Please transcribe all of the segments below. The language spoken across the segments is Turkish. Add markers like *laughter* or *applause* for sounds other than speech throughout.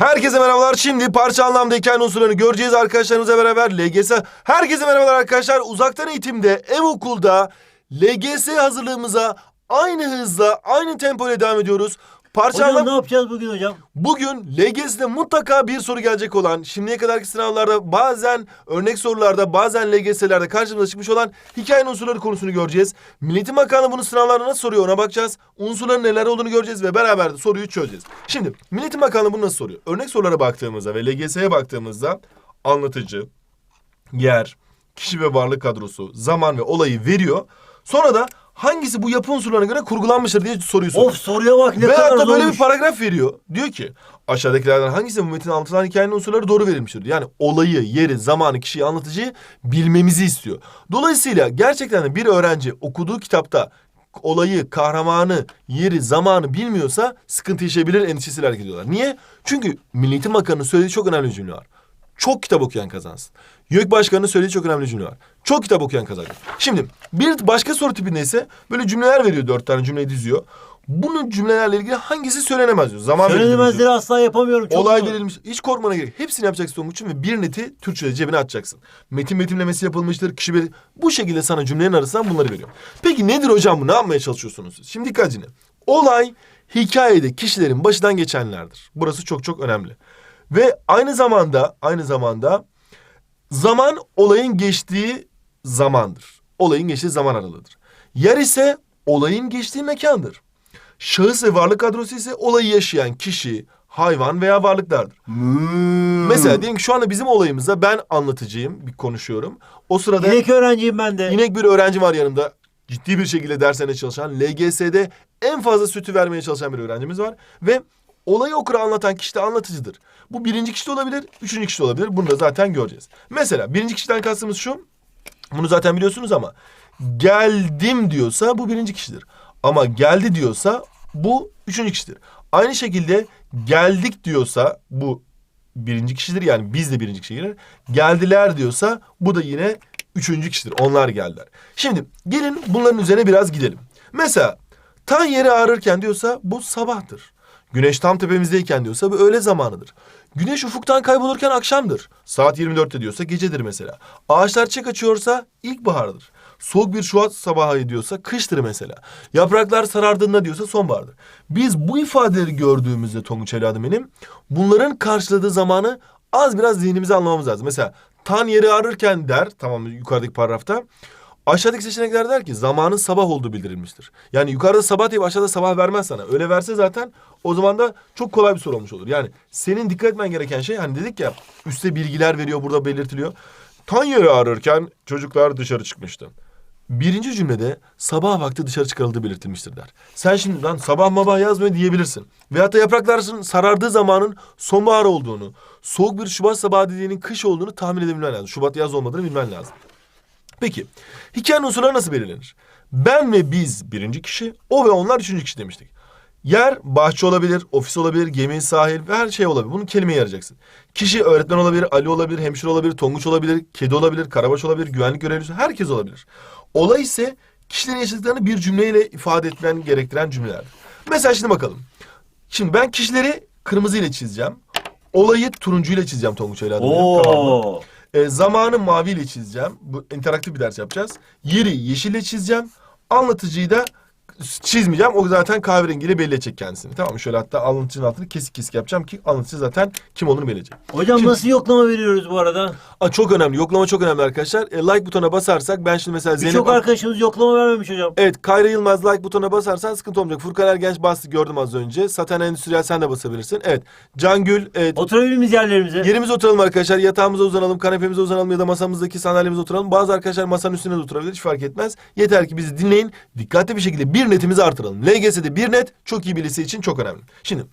Herkese merhabalar. Şimdi parça anlamda hikaye unsurlarını göreceğiz arkadaşlarımızla beraber. LGS. Herkese merhabalar arkadaşlar. Uzaktan eğitimde, ev okulda LGS hazırlığımıza aynı hızla, aynı tempoyla devam ediyoruz. Parça Hocam ne yapacağız bugün hocam? Bugün LGS'de mutlaka bir soru gelecek olan, şimdiye kadarki sınavlarda bazen örnek sorularda, bazen LGS'lerde karşımıza çıkmış olan hikaye unsurları konusunu göreceğiz. Milletin Bakanlığı bunu sınavlarda nasıl soruyor ona bakacağız. Unsurların neler olduğunu göreceğiz ve beraber de soruyu çözeceğiz. Şimdi Milletin Bakanlığı bunu nasıl soruyor? Örnek sorulara baktığımızda ve LGS'ye baktığımızda anlatıcı, yer, kişi ve varlık kadrosu, zaman ve olayı veriyor. Sonra da hangisi bu yapı unsurlarına göre kurgulanmıştır diye soruyu soruyor. Of soruya bak ne Veyahut kadar da böyle zormuş. bir paragraf veriyor. Diyor ki aşağıdakilerden hangisi bu metin anlatılan hikayenin unsurları doğru verilmiştir? Yani olayı, yeri, zamanı, kişiyi, anlatıcıyı bilmemizi istiyor. Dolayısıyla gerçekten de bir öğrenci okuduğu kitapta olayı, kahramanı, yeri, zamanı bilmiyorsa sıkıntı yaşayabilir endişesiyle hareket ediyorlar. Niye? Çünkü Milli Eğitim Bakanı'nın söylediği çok önemli bir cümle var. Çok kitap okuyan kazansın. YÖK Başkanı'nın söylediği çok önemli cümle var. Çok kitap okuyan kazanır. Şimdi bir başka soru tipinde ise böyle cümleler veriyor. Dört tane cümleyi diziyor. Bunun cümlelerle ilgili hangisi söylenemez diyor. Zaman diyor. Söylenemezleri asla yapamıyorum. Çok Olay zor. verilmiş. Hiç korkmana gerek. Hepsini yapacaksın Tonguç'un ve bir neti Türkçe'de cebine atacaksın. Metin metinlemesi yapılmıştır. Kişi bir... Bu şekilde sana cümlenin arasından bunları veriyor. Peki nedir hocam bu? Ne yapmaya çalışıyorsunuz siz? Şimdi dikkat dinle. Olay hikayede kişilerin başından geçenlerdir. Burası çok çok önemli. Ve aynı zamanda aynı zamanda zaman olayın geçtiği zamandır. Olayın geçtiği zaman aralığıdır. Yer ise olayın geçtiği mekandır. Şahıs ve varlık kadrosu ise olayı yaşayan kişi, hayvan veya varlıklardır. Hmm. Mesela diyelim ki şu anda bizim olayımızda ben anlatıcıyım, bir konuşuyorum. O sırada İnek öğrenciyim ben de. inek bir öğrenci var yanımda. Ciddi bir şekilde derslerine çalışan, LGS'de en fazla sütü vermeye çalışan bir öğrencimiz var. Ve olayı okura anlatan kişi de anlatıcıdır. Bu birinci kişi de olabilir, üçüncü kişi de olabilir. Bunu da zaten göreceğiz. Mesela birinci kişiden kastımız şu. Bunu zaten biliyorsunuz ama geldim diyorsa bu birinci kişidir. Ama geldi diyorsa bu üçüncü kişidir. Aynı şekilde geldik diyorsa bu birinci kişidir. Yani biz de birinci kişiye girer. Geldiler diyorsa bu da yine üçüncü kişidir. Onlar geldiler. Şimdi gelin bunların üzerine biraz gidelim. Mesela tan yeri ağrırken diyorsa bu sabahtır. Güneş tam tepemizdeyken diyorsa bu öğle zamanıdır. Güneş ufuktan kaybolurken akşamdır. Saat 24'te diyorsa gecedir mesela. Ağaçlar çiçek açıyorsa ilkbahardır. Soğuk bir Şubat sabahı diyorsa kıştır mesela. Yapraklar sarardığında diyorsa sonbahardır. Biz bu ifadeleri gördüğümüzde Tonguç evladım benim bunların karşıladığı zamanı az biraz zihnimize anlamamız lazım. Mesela tan yeri ağrırken der tamam yukarıdaki paragrafta. Aşağıdaki seçenekler der ki zamanın sabah olduğu bildirilmiştir. Yani yukarıda sabah deyip aşağıda sabah vermez sana. Öyle verse zaten o zaman da çok kolay bir soru olmuş olur. Yani senin dikkat etmen gereken şey hani dedik ya üstte bilgiler veriyor burada belirtiliyor. Tan yeri ağrırken çocuklar dışarı çıkmıştı. Birinci cümlede sabah vakti dışarı çıkarıldığı belirtilmiştir der. Sen şimdi lan sabah mabah yazmıyor diyebilirsin. Veyahut da yaprakların sarardığı zamanın sonbahar olduğunu, soğuk bir Şubat sabahı dediğinin kış olduğunu tahmin edebilmen lazım. Şubat yaz olmadığını bilmen lazım. Peki hikayenin unsurları nasıl belirlenir? Ben ve biz birinci kişi, o ve onlar üçüncü kişi demiştik. Yer bahçe olabilir, ofis olabilir, gemi, sahil ve her şey olabilir. Bunu kelimeye yarayacaksın. Kişi öğretmen olabilir, Ali olabilir, hemşire olabilir, tonguç olabilir, kedi olabilir, karabaş olabilir, güvenlik görevlisi, herkes olabilir. Olay ise kişilerin yaşadıklarını bir cümleyle ifade etmen gerektiren cümleler. Mesela şimdi bakalım. Şimdi ben kişileri kırmızı ile çizeceğim. Olayı turuncu ile çizeceğim Tonguç evladım. benim, tamam mı? E, zamanı maviyle çizeceğim. Bu interaktif bir ders yapacağız. Yeri yeşille çizeceğim. Anlatıcıyı da çizmeyeceğim. O zaten kahverengiyle belli edecek kendisini. Tamam mı? Şöyle hatta anlatıcının altını kesik kesik yapacağım ki anlatıcı zaten kim olduğunu belirleyecek. Hocam Şimdi- nasıl yoklama veriyoruz bu arada? Aa, çok önemli. Yoklama çok önemli arkadaşlar. E, like butona basarsak ben şimdi mesela Zeynep... Birçok arkadaşımız yoklama vermemiş hocam. Evet Kayra Yılmaz like butonuna basarsan sıkıntı olmayacak. Furkan Ergenç bastı gördüm az önce. Satan Endüstriyel sen de basabilirsin. Evet. Cangül evet, Oturabilir miyiz yerlerimize? Yerimize oturalım arkadaşlar. Yatağımıza uzanalım, kanepemize uzanalım ya da masamızdaki sandalyemize oturalım. Bazı arkadaşlar masanın üstüne de oturabilir. Hiç fark etmez. Yeter ki bizi dinleyin. Dikkatli bir şekilde bir netimizi artıralım. LGS'de bir net çok iyi bir lise için çok önemli. Şimdi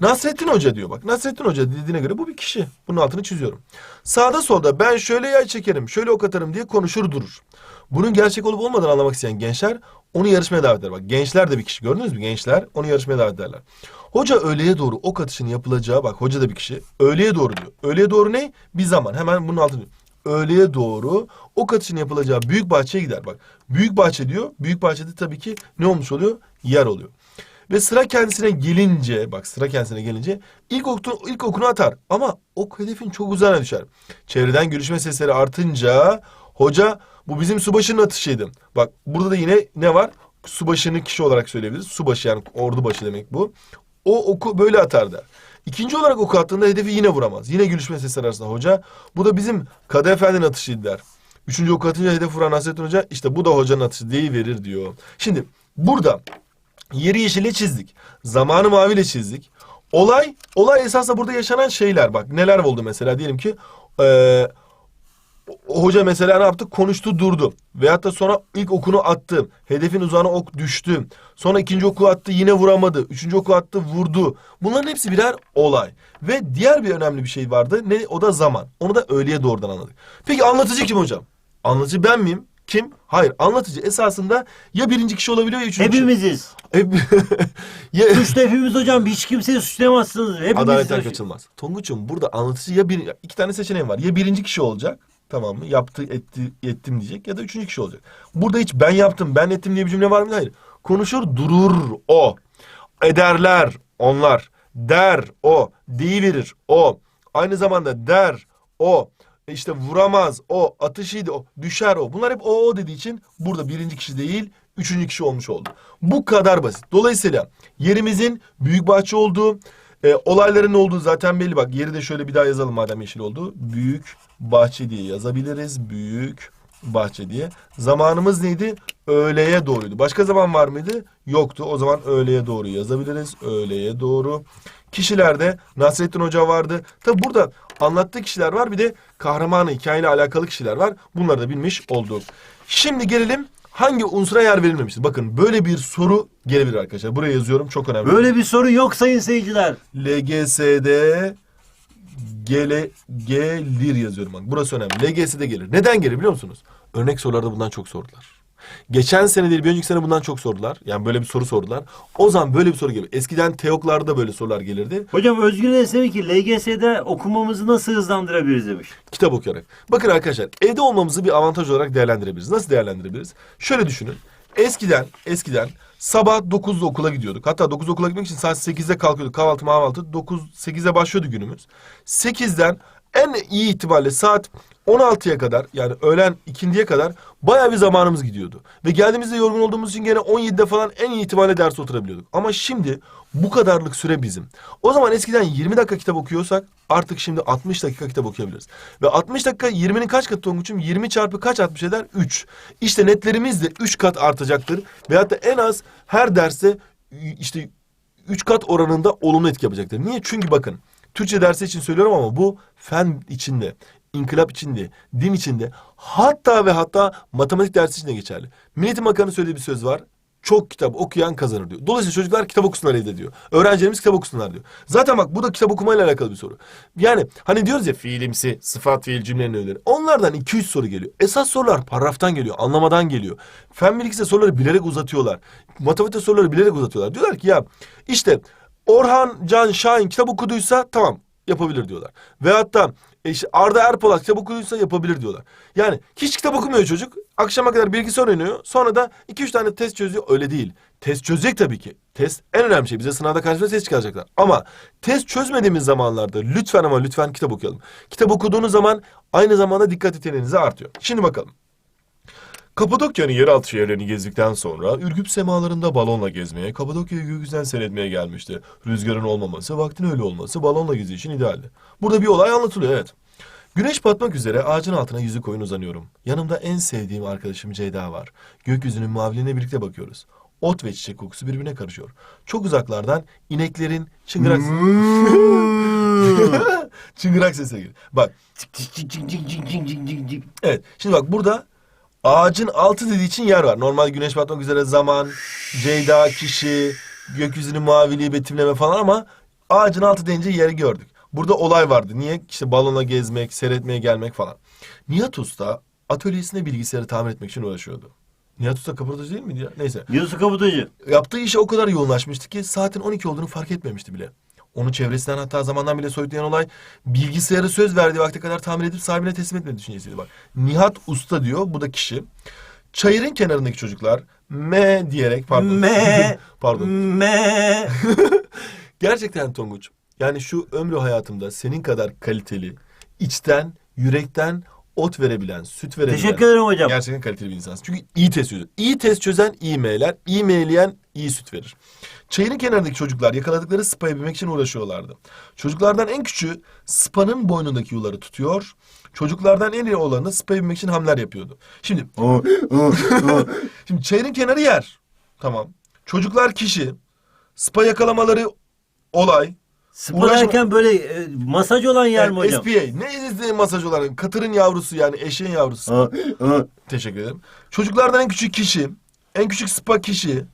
Nasrettin Hoca diyor bak. Nasrettin Hoca dediğine göre bu bir kişi. Bunun altını çiziyorum. Sağda solda ben şöyle yay çekerim, şöyle ok atarım diye konuşur durur. Bunun gerçek olup olmadığını anlamak isteyen gençler onu yarışmaya davet eder. Bak gençler de bir kişi gördünüz mü? Gençler onu yarışmaya davet ederler. Hoca öğleye doğru ok atışının yapılacağı bak hoca da bir kişi. Öğleye doğru diyor. Öğleye doğru ne? Bir zaman. Hemen bunun altını öğleye doğru ok atışının yapılacağı büyük bahçeye gider. Bak büyük bahçe diyor. Büyük bahçede tabii ki ne olmuş oluyor? Yer oluyor. Ve sıra kendisine gelince, bak sıra kendisine gelince ilk, oktu, ilk okunu atar. Ama ok hedefin çok uzağına düşer. Çevreden görüşme sesleri artınca hoca bu bizim subaşının atışıydı. Bak burada da yine ne var? Subaşını kişi olarak söyleyebiliriz. Subaşı yani ordubaşı demek bu. O oku böyle atar der. İkinci olarak oku attığında hedefi yine vuramaz. Yine gülüşme sesleri arasında hoca. Bu da bizim Kadı Efendi'nin atışıydı der. Üçüncü oku atınca hedef vuran Nasrettin Hoca işte bu da hocanın atışı verir diyor. Şimdi burada yeri yeşile çizdik. Zamanı maviyle çizdik. Olay, olay esasında burada yaşanan şeyler. Bak neler oldu mesela diyelim ki eee, o hoca mesela ne yaptı? Konuştu durdu. Veyahut da sonra ilk okunu attı. Hedefin uzağına ok düştü. Sonra ikinci oku attı yine vuramadı. Üçüncü oku attı vurdu. Bunların hepsi birer olay. Ve diğer bir önemli bir şey vardı. Ne? O da zaman. Onu da öğleye doğrudan anladık. Peki anlatıcı kim hocam? Anlatıcı ben miyim? Kim? Hayır. Anlatıcı esasında ya birinci kişi olabiliyor ya üçüncü Hepimiziz. kişi. Hep... *laughs* ya... Suçlu hepimiz hocam. Hiç kimseyi suçlayamazsınız. Hepimiz Adaletten kaçılmaz. Tonguç'um burada anlatıcı ya bir, iki tane seçeneğim var. Ya birinci kişi olacak. Tamam mı? Yaptı, etti, ettim diyecek. Ya da üçüncü kişi olacak. Burada hiç ben yaptım, ben ettim diye bir cümle var mı? Hayır. Konuşur, durur o. Ederler onlar. Der o. Deyiverir o. Aynı zamanda der o. İşte vuramaz o. Atışıydı o. Düşer o. Bunlar hep o o dediği için burada birinci kişi değil, üçüncü kişi olmuş oldu. Bu kadar basit. Dolayısıyla yerimizin büyük bahçe olduğu, e, olayların olduğu zaten belli. Bak yeri de şöyle bir daha yazalım madem yeşil oldu. Büyük bahçe diye yazabiliriz. Büyük bahçe diye. Zamanımız neydi? Öğleye doğruydu. Başka zaman var mıydı? Yoktu. O zaman öğleye doğru yazabiliriz. Öğleye doğru. Kişilerde Nasrettin Hoca vardı. Tabi burada anlattığı kişiler var. Bir de kahramanı hikayeyle alakalı kişiler var. Bunları da bilmiş olduk. Şimdi gelelim hangi unsura yer verilmemiştir? Bakın böyle bir soru gelebilir arkadaşlar. Buraya yazıyorum. Çok önemli. Böyle bir soru yok sayın seyirciler. LGS'de gele, gelir yazıyorum bak. Burası önemli. LGS'de gelir. Neden gelir biliyor musunuz? Örnek sorularda bundan çok sordular. Geçen sene değil bir önceki sene bundan çok sordular. Yani böyle bir soru sordular. O zaman böyle bir soru geliyor. Eskiden teoklarda da böyle sorular gelirdi. Hocam Özgür Enes demiş ki LGS'de okumamızı nasıl hızlandırabiliriz demiş. Kitap okuyarak. Bakın arkadaşlar evde olmamızı bir avantaj olarak değerlendirebiliriz. Nasıl değerlendirebiliriz? Şöyle düşünün. Eskiden, eskiden sabah 9'da okula gidiyorduk. Hatta 9'da okula gitmek için saat 8'de kalkıyorduk. Kahvaltı mahvaltı 9, 8'de başlıyordu günümüz. 8'den en iyi ihtimalle saat 16'ya kadar yani öğlen ikindiye kadar bayağı bir zamanımız gidiyordu. Ve geldiğimizde yorgun olduğumuz için gene 17'de falan en iyi ihtimalle ders oturabiliyorduk. Ama şimdi bu kadarlık süre bizim. O zaman eskiden 20 dakika kitap okuyorsak artık şimdi 60 dakika kitap okuyabiliriz. Ve 60 dakika 20'nin kaç katı Tonguç'um? 20 çarpı kaç 60 eder? 3. İşte netlerimiz de 3 kat artacaktır. Veyahut da en az her derste işte 3 kat oranında olumlu etki yapacaktır. Niye? Çünkü bakın Türkçe dersi için söylüyorum ama bu fen içinde, inkılap içinde, din içinde hatta ve hatta matematik dersi için de geçerli. Milli Eğitim Bakanı'nın söylediği bir söz var. Çok kitap okuyan kazanır diyor. Dolayısıyla çocuklar kitap okusunlar evde diyor. Öğrencilerimiz kitap okusunlar diyor. Zaten bak bu da kitap okumayla alakalı bir soru. Yani hani diyoruz ya fiilimsi, sıfat fiil cümlenin öğeleri. Onlardan 2-3 soru geliyor. Esas sorular paragraftan geliyor, anlamadan geliyor. Fen bilgisi soruları bilerek uzatıyorlar. Matematik soruları bilerek uzatıyorlar. Diyorlar ki ya işte Orhan Can Şahin kitap okuduysa tamam yapabilir diyorlar. Veyahut da e, işte Arda Erpolat kitap okuduysa yapabilir diyorlar. Yani hiç kitap okumuyor çocuk. Akşama kadar bilgisayar oynuyor. Sonra da 2-3 tane test çözüyor. Öyle değil. Test çözecek tabii ki. Test en önemli şey. Bize sınavda karşımıza test çıkaracaklar. Ama test çözmediğimiz zamanlarda lütfen ama lütfen kitap okuyalım. Kitap okuduğunuz zaman aynı zamanda dikkat yeteneğiniz artıyor. Şimdi bakalım. Kapadokya'nın yeraltı şehirlerini gezdikten sonra Ürgüp semalarında balonla gezmeye, Kapadokya'yı gökyüzünden seyretmeye gelmişti. Rüzgarın olmaması, vaktin öyle olması balonla gezi için idealdi. Burada bir olay anlatılıyor evet. Güneş batmak üzere ağacın altına yüzü koyun uzanıyorum. Yanımda en sevdiğim arkadaşım Ceyda var. Gökyüzünün maviliğine birlikte bakıyoruz. Ot ve çiçek kokusu birbirine karışıyor. Çok uzaklardan ineklerin çıngırak... Hmm. *laughs* çıngırak sesi geliyor. Bak. Evet. Şimdi bak burada ağacın altı dediği için yer var. Normal güneş batmak üzere zaman, Ceyda kişi, gökyüzünün maviliği, betimleme falan ama ağacın altı deyince yeri gördük. Burada olay vardı. Niye? İşte balona gezmek, seyretmeye gelmek falan. Nihat Usta atölyesinde bilgisayarı tamir etmek için uğraşıyordu. Nihat Usta kaportacı değil miydi ya? Neyse. Yusuf Kaputucu. Yaptığı işe o kadar yoğunlaşmıştı ki saatin 12 olduğunu fark etmemişti bile. Onu çevresinden hatta zamandan bile soyutlayan olay bilgisayarı söz verdiği vakte kadar tamir edip sahibine teslim etme düşüncesiydi bak. Nihat Usta diyor bu da kişi. Çayırın kenarındaki çocuklar M diyerek pardon. Me. *laughs* pardon. Me. *laughs* Gerçekten Tonguç. Yani şu ömrü hayatımda senin kadar kaliteli, içten, yürekten ot verebilen, süt verebilen. Teşekkür ederim hocam. Gerçekten kaliteli bir insansın. Çünkü iyi test çözüyor. İyi test çözen iyi meyler, iyi meyleyen iyi süt verir. Çayırın kenarındaki çocuklar yakaladıkları spayı bilmek için uğraşıyorlardı. Çocuklardan en küçüğü spanın boynundaki yuları tutuyor. Çocuklardan en iyi olanı spayı bilmek için hamler yapıyordu. Şimdi. *laughs* Şimdi çayırın kenarı yer. Tamam. Çocuklar kişi. Spa yakalamaları olay. Spa derken böyle e, masaj olan yer mi hocam? SPA. Ne izlediğin masaj olarak? Katırın yavrusu yani eşeğin yavrusu. Teşekkür ederim. Çocuklardan en küçük kişi. En küçük spa kişi.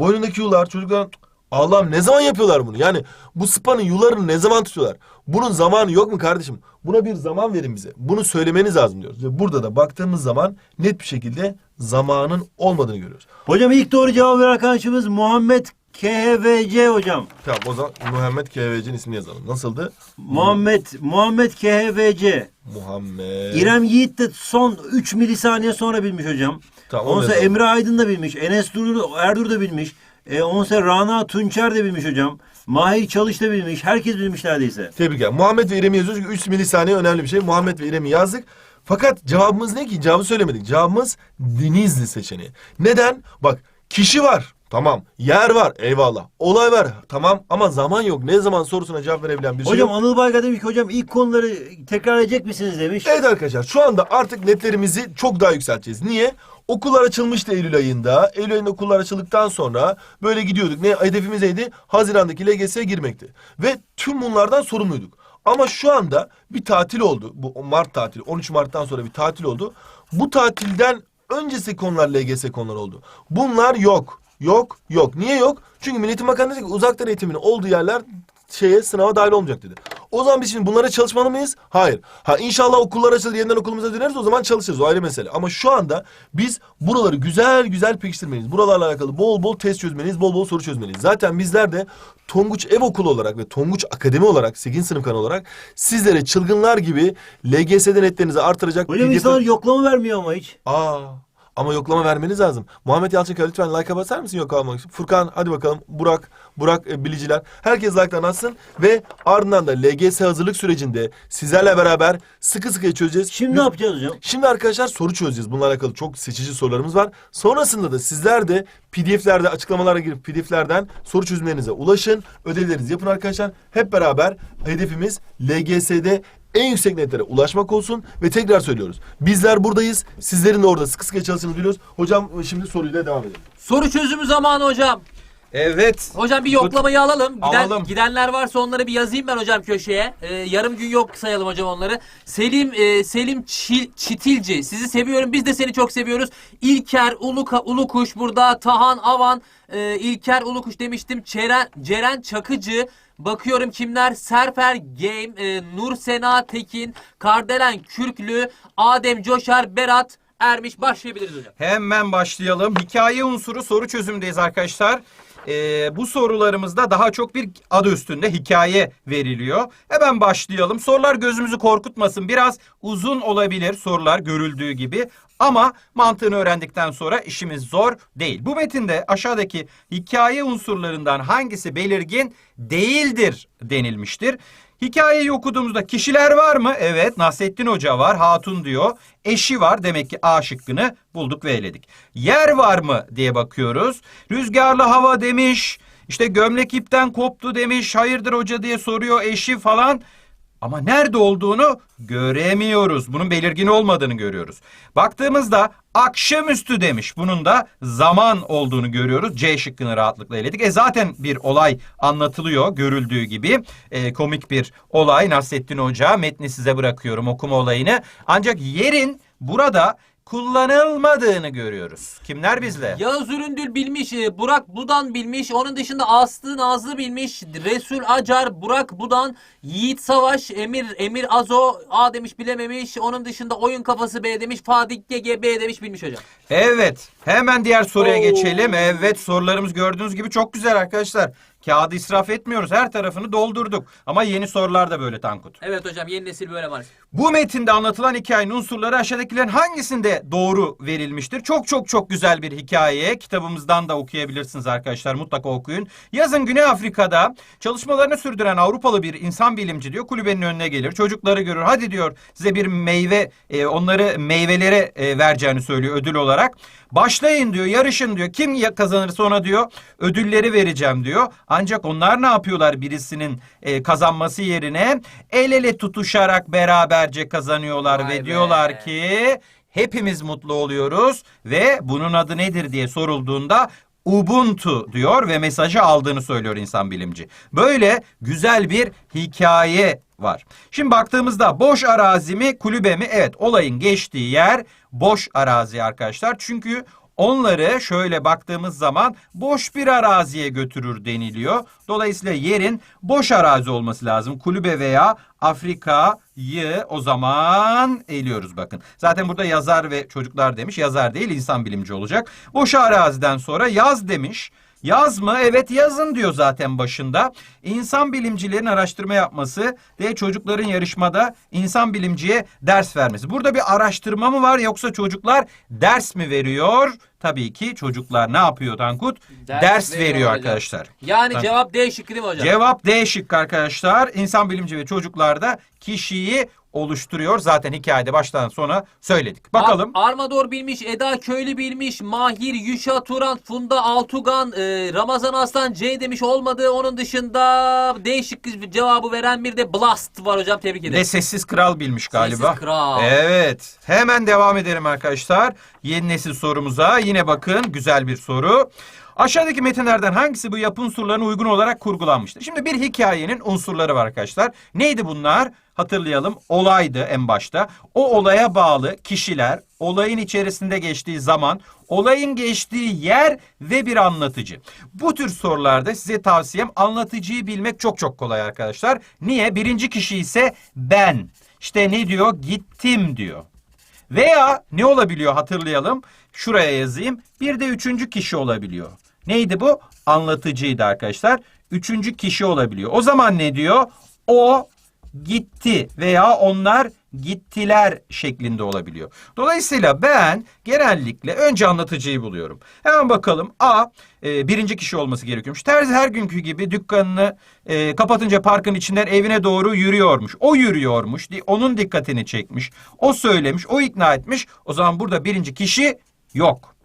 Boynundaki yular. Çocuklar Allah'ım ne zaman yapıyorlar bunu? Yani bu spanın yularını ne zaman tutuyorlar? Bunun zamanı yok mu kardeşim? Buna bir zaman verin bize. Bunu söylemeniz lazım diyoruz. Ve burada da baktığımız zaman net bir şekilde zamanın olmadığını görüyoruz. Hocam ilk doğru cevabı veren arkadaşımız Muhammed KHVC hocam. Tamam o zaman Muhammed KVC'nin ismini yazalım. Nasıldı? Muhammed Muhammed KHVC. Muhammed. İrem Yiğit de son 3 milisaniye sonra bilmiş hocam. Tamam, Ondan sonra. Emre Aydın da bilmiş. Enes Durur, Erdur da bilmiş. E, ondan sonra Rana Tunçer de bilmiş hocam. Mahir Çalış da bilmiş. Herkes bilmiş neredeyse. Tebrikler. Muhammed ve İrem'i yazıyoruz çünkü 3 milisaniye önemli bir şey. Muhammed ve İrem'i yazdık. Fakat cevabımız ne ki? Cevabı söylemedik. Cevabımız Denizli seçeneği. Neden? Bak kişi var. Tamam. Yer var. Eyvallah. Olay var. Tamam. Ama zaman yok. Ne zaman sorusuna cevap verebilen bir şey Hocam yok. Anıl Bayga demiş ki hocam ilk konuları tekrar edecek misiniz demiş. Evet arkadaşlar şu anda artık netlerimizi çok daha yükselteceğiz. Niye? Okullar açılmıştı Eylül ayında. Eylül ayında okullar açıldıktan sonra böyle gidiyorduk. Ne hedefimiz neydi? Hazirandaki LGS'ye girmekti. Ve tüm bunlardan sorumluyduk. Ama şu anda bir tatil oldu. Bu Mart tatili. 13 Mart'tan sonra bir tatil oldu. Bu tatilden öncesi konular LGS konuları oldu. Bunlar yok. Yok, yok. Niye yok? Çünkü Bakanı dedi ki uzaktan eğitimin olduğu yerler şeye sınava dahil olmayacak dedi. O zaman biz şimdi bunlara çalışmalı mıyız? Hayır. Ha inşallah okullar açılır yeniden okulumuza döneriz o zaman çalışırız o ayrı mesele. Ama şu anda biz buraları güzel güzel pekiştirmeliyiz. Buralarla alakalı bol bol test çözmeliyiz, bol bol soru çözmeliyiz. Zaten bizler de Tonguç Ev Okulu olarak ve Tonguç Akademi olarak 8. sınıf kanalı olarak sizlere çılgınlar gibi LGS'de netlerinizi artıracak Hocam PDF insanlar yoklama vermiyor ama hiç. Aa ama yoklama vermeniz lazım. Muhammed Yalçınkaya lütfen like'a basar mısın yoklama için? Furkan hadi bakalım. Burak, Burak e, biliciler. Herkes like'tan atsın ve ardından da LGS hazırlık sürecinde sizlerle beraber sıkı sıkı çözeceğiz. Şimdi ne yapacağız hocam? Şimdi arkadaşlar soru çözeceğiz. Bununla alakalı çok seçici sorularımız var. Sonrasında da sizler de PDF'lerde açıklamalara girip PDF'lerden soru çözümlerinize ulaşın. Ödevlerinizi yapın arkadaşlar. Hep beraber hedefimiz LGS'de en yüksek netlere ulaşmak olsun ve tekrar söylüyoruz. Bizler buradayız. Sizlerin de orada sıkı sıkı çalıştığınızı biliyoruz. Hocam şimdi soruyla devam edelim. Soru çözümü zamanı hocam. Evet. Hocam bir yoklamayı alalım. Giden, Alalım. Gidenler varsa onları bir yazayım ben hocam köşeye. Ee, yarım gün yok sayalım hocam onları. Selim e, Selim Çi- Çitilci. Sizi seviyorum. Biz de seni çok seviyoruz. İlker Uluka Ulukuş burada. Tahan Avan. e, İlker Ulukuş demiştim. Ceren, Ceren Çakıcı. Bakıyorum kimler? Serfer Game, e, Nur Sena Tekin, Kardelen Kürklü, Adem Coşar, Berat Ermiş. Başlayabiliriz hocam. Hemen başlayalım. Hikaye unsuru soru çözümündeyiz arkadaşlar. Ee, bu sorularımızda daha çok bir adı üstünde hikaye veriliyor. Hemen başlayalım. Sorular gözümüzü korkutmasın. Biraz uzun olabilir sorular görüldüğü gibi. Ama mantığını öğrendikten sonra işimiz zor değil. Bu metinde aşağıdaki hikaye unsurlarından hangisi belirgin değildir denilmiştir. Hikayeyi okuduğumuzda kişiler var mı? Evet Nasrettin Hoca var. Hatun diyor. Eşi var. Demek ki A şıkkını bulduk ve eledik. Yer var mı diye bakıyoruz. Rüzgarlı hava demiş. İşte gömlek ipten koptu demiş. Hayırdır hoca diye soruyor eşi falan. Ama nerede olduğunu göremiyoruz. Bunun belirgin olmadığını görüyoruz. Baktığımızda akşamüstü demiş. Bunun da zaman olduğunu görüyoruz. C şıkkını rahatlıkla eledik. E zaten bir olay anlatılıyor görüldüğü gibi. E, komik bir olay Nasrettin Hoca. Metni size bırakıyorum okuma olayını. Ancak yerin burada kullanılmadığını görüyoruz. Kimler bizle? Yağız Üründül bilmiş, e, Burak Budan bilmiş, onun dışında Aslı Nazlı bilmiş, Resul Acar, Burak Budan, Yiğit Savaş, Emir Emir Azo A demiş bilememiş, onun dışında Oyun Kafası B demiş, Fadik GG B demiş bilmiş hocam. Evet. Hemen diğer soruya Oo. geçelim. Evet sorularımız gördüğünüz gibi çok güzel arkadaşlar. Kağıdı israf etmiyoruz. Her tarafını doldurduk. Ama yeni sorular da böyle Tankut. Evet hocam yeni nesil böyle maalesef. Bu metinde anlatılan hikayenin unsurları aşağıdakilerin hangisinde doğru verilmiştir? Çok çok çok güzel bir hikaye. Kitabımızdan da okuyabilirsiniz arkadaşlar. Mutlaka okuyun. Yazın Güney Afrika'da çalışmalarını sürdüren Avrupalı bir insan bilimci diyor kulübenin önüne gelir. Çocukları görür. Hadi diyor size bir meyve e, onları meyvelere e, vereceğini söylüyor ödül olarak. Başlayın diyor yarışın diyor. Kim kazanırsa ona diyor ödülleri vereceğim diyor. Ancak onlar ne yapıyorlar birisinin e, kazanması yerine el ele tutuşarak beraberce kazanıyorlar Vay ve be. diyorlar ki hepimiz mutlu oluyoruz ve bunun adı nedir diye sorulduğunda Ubuntu diyor ve mesajı aldığını söylüyor insan bilimci. Böyle güzel bir hikaye var. Şimdi baktığımızda boş arazi mi kulübe mi? Evet olayın geçtiği yer boş arazi arkadaşlar. Çünkü onları şöyle baktığımız zaman boş bir araziye götürür deniliyor. Dolayısıyla yerin boş arazi olması lazım. Kulübe veya Afrika'yı o zaman eliyoruz bakın. Zaten burada yazar ve çocuklar demiş. Yazar değil insan bilimci olacak. Boş araziden sonra yaz demiş. Yaz mı? Evet yazın diyor zaten başında. İnsan bilimcilerin araştırma yapması ve çocukların yarışmada insan bilimciye ders vermesi. Burada bir araştırma mı var yoksa çocuklar ders mi veriyor? Tabii ki çocuklar ne yapıyor Tankut? Ders, Ders veriyor, veriyor arkadaşlar. Yani Bak. cevap D şıkkı değil mi hocam? Cevap D şıkkı arkadaşlar. İnsan bilimci ve çocuklar da kişiyi oluşturuyor. Zaten hikayede baştan sona söyledik. Bakalım. Ar- Armador bilmiş, Eda Köylü bilmiş, Mahir, Yuşa Turan, Funda Altugan, e, Ramazan Aslan C demiş olmadı. Onun dışında D şıkkı cevabı veren bir de Blast var hocam tebrik ederim. Ve sessiz kral bilmiş galiba. Sessiz Kral. Evet. Hemen devam edelim arkadaşlar. Yeni nesil sorumuza. Yine bakın güzel bir soru. Aşağıdaki metinlerden hangisi bu yapı unsurlarına uygun olarak kurgulanmıştır? Şimdi bir hikayenin unsurları var arkadaşlar. Neydi bunlar? Hatırlayalım. Olaydı en başta. O olaya bağlı kişiler, olayın içerisinde geçtiği zaman, olayın geçtiği yer ve bir anlatıcı. Bu tür sorularda size tavsiyem anlatıcıyı bilmek çok çok kolay arkadaşlar. Niye? Birinci kişi ise ben. İşte ne diyor? Gittim diyor. Veya ne olabiliyor hatırlayalım. Şuraya yazayım. Bir de üçüncü kişi olabiliyor. Neydi bu? Anlatıcıydı arkadaşlar. Üçüncü kişi olabiliyor. O zaman ne diyor? O gitti veya onlar gittiler şeklinde olabiliyor. Dolayısıyla ben genellikle önce anlatıcıyı buluyorum. Hemen bakalım. A e, birinci kişi olması gerekiyormuş. Terzi her günkü gibi dükkanını e, kapatınca parkın içinden evine doğru yürüyormuş. O yürüyormuş. Onun dikkatini çekmiş. O söylemiş. O ikna etmiş. O zaman burada birinci kişi yok.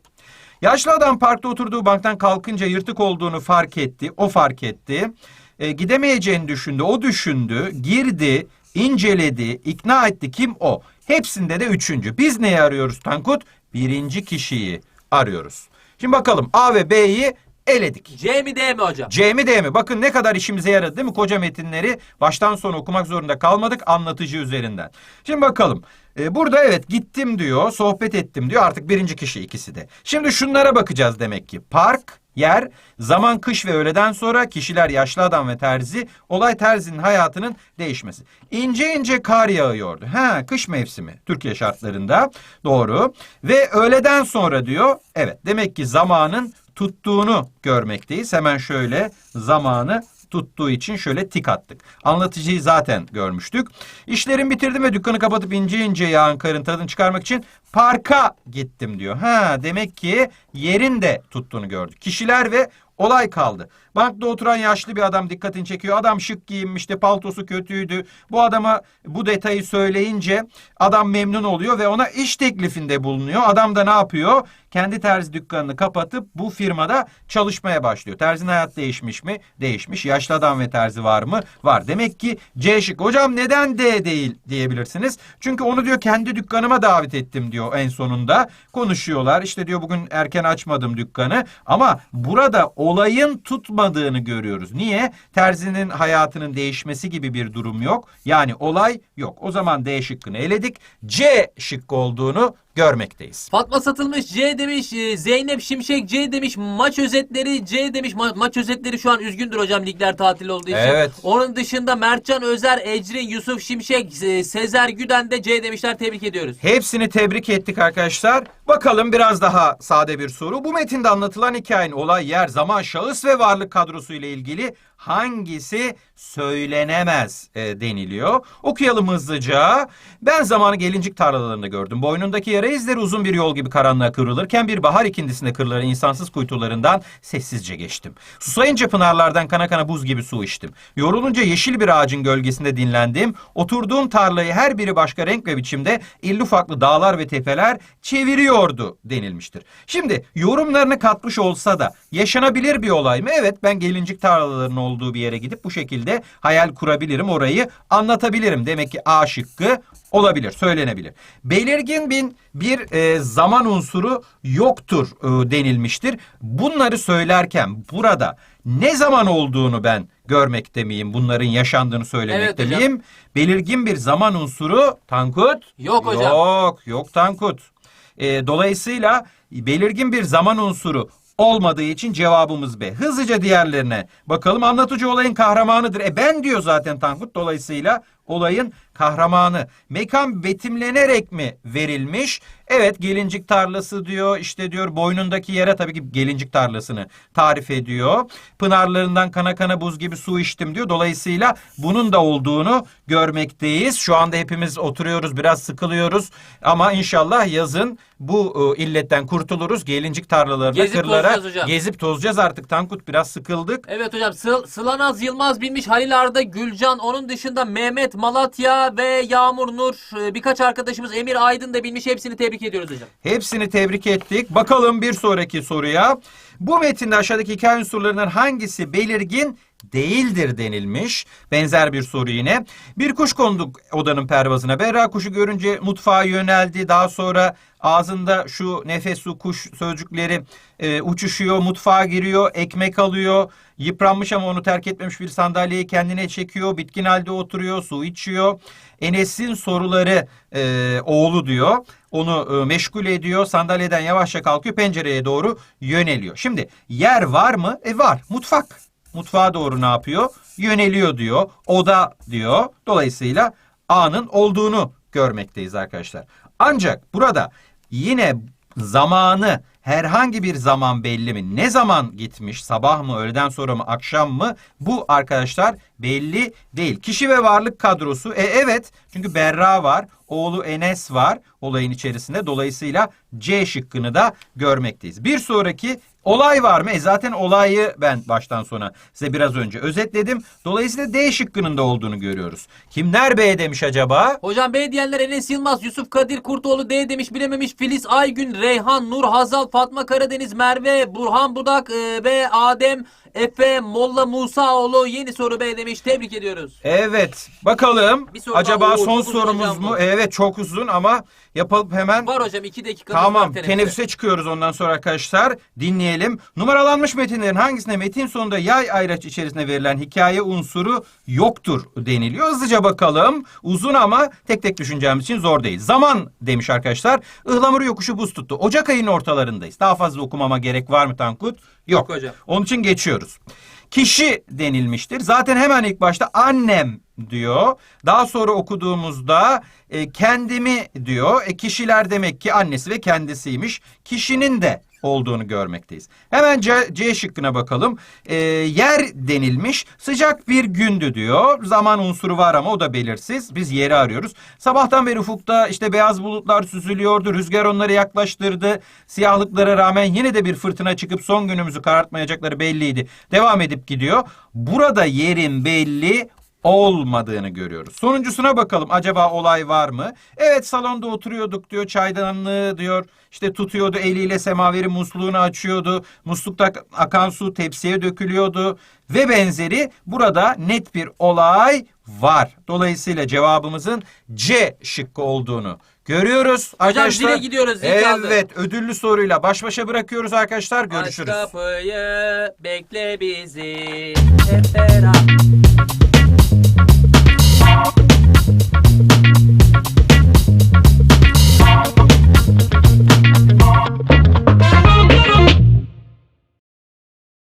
Yaşlı adam parkta oturduğu banktan kalkınca yırtık olduğunu fark etti. O fark etti. E, gidemeyeceğini düşündü. O düşündü. Girdi, inceledi, ikna etti. Kim o? Hepsinde de üçüncü. Biz neyi arıyoruz Tankut? Birinci kişiyi arıyoruz. Şimdi bakalım A ve B'yi eledik. C mi D mi hocam? C mi D mi? Bakın ne kadar işimize yaradı değil mi? Koca metinleri baştan sona okumak zorunda kalmadık anlatıcı üzerinden. Şimdi bakalım. Ee, burada evet gittim diyor, sohbet ettim diyor. Artık birinci kişi ikisi de. Şimdi şunlara bakacağız demek ki. Park, yer, zaman kış ve öğleden sonra kişiler yaşlı adam ve terzi, olay terzinin hayatının değişmesi. İnce ince kar yağıyordu. Ha, kış mevsimi Türkiye şartlarında. Doğru. Ve öğleden sonra diyor. Evet, demek ki zamanın tuttuğunu görmekteyiz. Hemen şöyle zamanı tuttuğu için şöyle tik attık. Anlatıcıyı zaten görmüştük. İşlerimi bitirdim ve dükkanı kapatıp ince ince yağan karın tadını çıkarmak için parka gittim diyor. Ha demek ki yerin de tuttuğunu gördük. Kişiler ve olay kaldı. Bankta oturan yaşlı bir adam dikkatini çekiyor. Adam şık giyinmişti, paltosu kötüydü. Bu adama bu detayı söyleyince adam memnun oluyor ve ona iş teklifinde bulunuyor. Adam da ne yapıyor? Kendi terzi dükkanını kapatıp bu firmada çalışmaya başlıyor. Terzinin hayat değişmiş mi? Değişmiş. Yaşlı adam ve terzi var mı? Var. Demek ki C şık. Hocam neden D değil diyebilirsiniz. Çünkü onu diyor kendi dükkanıma davet ettim diyor en sonunda. Konuşuyorlar. İşte diyor bugün erken açmadım dükkanı. Ama burada olayın tutmadığını görüyoruz. Niye? Terzinin hayatının değişmesi gibi bir durum yok. Yani olay yok. O zaman D şıkkını eledik. C şıkkı olduğunu görmekteyiz. Fatma Satılmış C demiş, e, Zeynep Şimşek C demiş, maç özetleri C demiş. Ma- maç özetleri şu an üzgündür hocam ligler tatil olduğu için. Evet. Onun dışında Mertcan Özer, Ecrin, Yusuf Şimşek, e, Sezer Güden de C demişler. Tebrik ediyoruz. Hepsini tebrik ettik arkadaşlar. Bakalım biraz daha sade bir soru. Bu metinde anlatılan hikayenin olay, yer, zaman, şahıs ve varlık kadrosu ile ilgili hangisi söylenemez e, deniliyor. Okuyalım hızlıca. Ben zamanı gelincik tarlalarında gördüm. Boynundaki yara izleri uzun bir yol gibi karanlığa kıvrılırken bir bahar ikindisinde kırılan insansız kuytularından sessizce geçtim. Susayınca pınarlardan kana kana buz gibi su içtim. Yorulunca yeşil bir ağacın gölgesinde dinlendim. Oturduğum tarlayı her biri başka renk ve biçimde illi ufaklı dağlar ve tepeler çeviriyordu denilmiştir. Şimdi yorumlarını katmış olsa da yaşanabilir bir olay mı? Evet ben gelincik tarlalarının olduğu bir yere gidip bu şekilde hayal kurabilirim orayı anlatabilirim. Demek ki A şıkkı olabilir, söylenebilir. Belirgin bir, bir e, zaman unsuru yoktur e, denilmiştir. Bunları söylerken burada ne zaman olduğunu ben görmekte miyim? Bunların yaşandığını söylemekte Evet hocam. miyim? Belirgin bir zaman unsuru Tankut? Yok hocam. Yok, yok Tankut. E, dolayısıyla belirgin bir zaman unsuru olmadığı için cevabımız B. Hızlıca diğerlerine bakalım. Anlatıcı olayın kahramanıdır. E ben diyor zaten Tankut. Dolayısıyla olayın kahramanı. Mekan betimlenerek mi verilmiş? Evet gelincik tarlası diyor. İşte diyor boynundaki yere tabii ki gelincik tarlasını tarif ediyor. Pınarlarından kana kana buz gibi su içtim diyor. Dolayısıyla bunun da olduğunu görmekteyiz. Şu anda hepimiz oturuyoruz biraz sıkılıyoruz. Ama inşallah yazın bu e, illetten kurtuluruz. Gelincik tarlalarına Gezip kırlara tozacağız gezip tozacağız artık Tankut biraz sıkıldık. Evet hocam Sı- Sılanaz Yılmaz bilmiş Halil Arda Gülcan onun dışında Mehmet Malatya ve Yağmur Nur e, birkaç arkadaşımız Emir Aydın da bilmiş hepsini tebrik ediyoruz hocam. Hepsini tebrik ettik. Bakalım bir sonraki soruya. Bu metinde aşağıdaki hikaye unsurlarından hangisi belirgin değildir denilmiş. Benzer bir soru yine. Bir kuş konduk odanın pervazına. Berra kuşu görünce mutfağa yöneldi. Daha sonra ağzında şu nefes su kuş sözcükleri e, uçuşuyor. Mutfağa giriyor. Ekmek alıyor. Yıpranmış ama onu terk etmemiş bir sandalyeyi kendine çekiyor. Bitkin halde oturuyor. Su içiyor. Enes'in soruları e, oğlu diyor. Onu e, meşgul ediyor. Sandalyeden yavaşça kalkıyor. Pencereye doğru yöneliyor. Şimdi yer var mı? E var. Mutfak. Mutfağa doğru ne yapıyor? Yöneliyor diyor. Oda diyor. Dolayısıyla A'nın olduğunu görmekteyiz arkadaşlar. Ancak burada yine zamanı herhangi bir zaman belli mi? Ne zaman gitmiş? Sabah mı, öğleden sonra mı, akşam mı? Bu arkadaşlar belli değil. Kişi ve varlık kadrosu. E evet çünkü Berra var, oğlu Enes var olayın içerisinde. Dolayısıyla C şıkkını da görmekteyiz. Bir sonraki olay var mı? E zaten olayı ben baştan sona size biraz önce özetledim. Dolayısıyla D şıkkının da olduğunu görüyoruz. Kimler B demiş acaba? Hocam B diyenler Enes Yılmaz, Yusuf Kadir Kurtoğlu D demiş bilememiş Filiz Aygün, Reyhan, Nur Hazal, Fatma Karadeniz, Merve, Burhan Budak e, ve Adem, Efe, Molla Musaoğlu yeni soru B demiş tebrik ediyoruz. Evet. Bakalım. Bir soru Acaba. Oo, son çok uzun sorumuz hocam mu? Evet çok uzun ama yapalım hemen. Var hocam 2 dakikamız Tamam. Teneffüse çıkıyoruz ondan sonra arkadaşlar. Dinleyelim. Numaralanmış metinlerin hangisinde metin sonunda yay ayraç içerisinde verilen hikaye unsuru yoktur deniliyor. Hızlıca bakalım. Uzun ama tek tek düşüneceğimiz için zor değil. Zaman demiş arkadaşlar. Ihlamur yokuşu buz tuttu. Ocak ayının ortalarındayız. Daha fazla okumama gerek var mı Tankut? Yok. Yok hocam. Onun için geçiyoruz. Kişi denilmiştir. Zaten hemen ilk başta annem diyor. Daha sonra okuduğumuzda e, kendimi diyor. E, kişiler demek ki annesi ve kendisiymiş. Kişinin de olduğunu görmekteyiz. Hemen C, C şıkkına bakalım. E, yer denilmiş. Sıcak bir gündü diyor. Zaman unsuru var ama o da belirsiz. Biz yeri arıyoruz. Sabahtan beri ufukta işte beyaz bulutlar süzülüyordu. Rüzgar onları yaklaştırdı. Siyahlıklara rağmen yine de bir fırtına çıkıp son günümüzü karartmayacakları belliydi. Devam edip gidiyor. Burada yerin belli olmadığını görüyoruz. Sonuncusuna bakalım. Acaba olay var mı? Evet salonda oturuyorduk diyor. Çaydanlığı diyor. işte tutuyordu eliyle semaveri musluğunu açıyordu. Muslukta akan su tepsiye dökülüyordu. Ve benzeri burada net bir olay var. Dolayısıyla cevabımızın C şıkkı olduğunu görüyoruz. arkadaşlar. zile gidiyoruz, zil çaldı. Evet ödüllü soruyla baş başa bırakıyoruz arkadaşlar. Görüşürüz. Aç kapıyı bekle bizi hep beraber. Thank you.